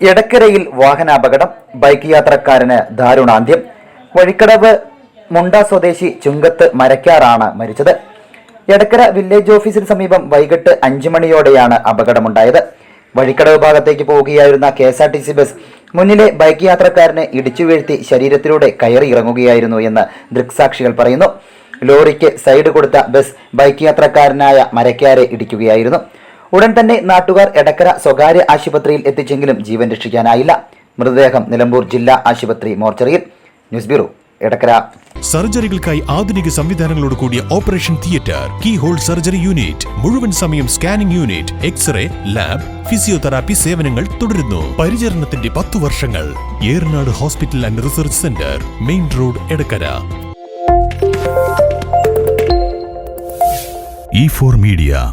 എടക്കരയിൽ വാഹനാപകടം bike യാത്രക്കാരന് ദാരുണാന്ത്യം വഴിക്കടവ് മുണ്ട സ്വദേശി ചുങ്കത്ത് മരക്കാറാണ് മരിച്ചത്. എടക്കര വില്ലേജ് ഓഫീസിന് സമീപം വൈകിട്ട് അഞ്ചു മണിയോടെയാണ് അപകടമുണ്ടായത്. വഴിക്കടവ് ഭാഗത്തേക്ക് പോവുകയായിരുന്ന K S R T C bus മുന്നിലെ ബൈക്ക് യാത്രക്കാരനെ ഇടിച്ചു വീഴ്ത്തി ശരീരത്തിലൂടെ കയറി ഇറങ്ങുകയായിരുന്നു എന്ന് ദൃക്സാക്ഷികൾ പറയുന്നു. ലോറിക്ക് സൈഡ് കൊടുത്ത ബസ് ബൈക്ക് യാത്രക്കാരനായ മരക്കാരെ ഇടിക്കുകയായിരുന്നു. ഉടൻ തന്നെ നാട്ടുകാർ എടക്കര സ്വകാര്യ ആശുപത്രിയിൽ എത്തിച്ചെങ്കിലും ജീവൻ രക്ഷിക്കാനായില്ല. മൃതദേഹം നിലമ്പൂർ ജില്ലാ ആശുപത്രി മോർച്ചറിയിൽ. News bureau Edakkara. സർജറികൾക്കായി ആധുനിക സംവിധാനങ്ങളോട് കൂടിയ operation theatre key hole surgery unit മുഴുവൻ സമയം scanning unit x ray lab physiotherapy സേവനങ്ങൾ തുടരുന്നു. പരിചരണത്തിന്റെ പത്തു വർഷങ്ങൾ. Eranad hospital and research centre main road Edakkara. E four media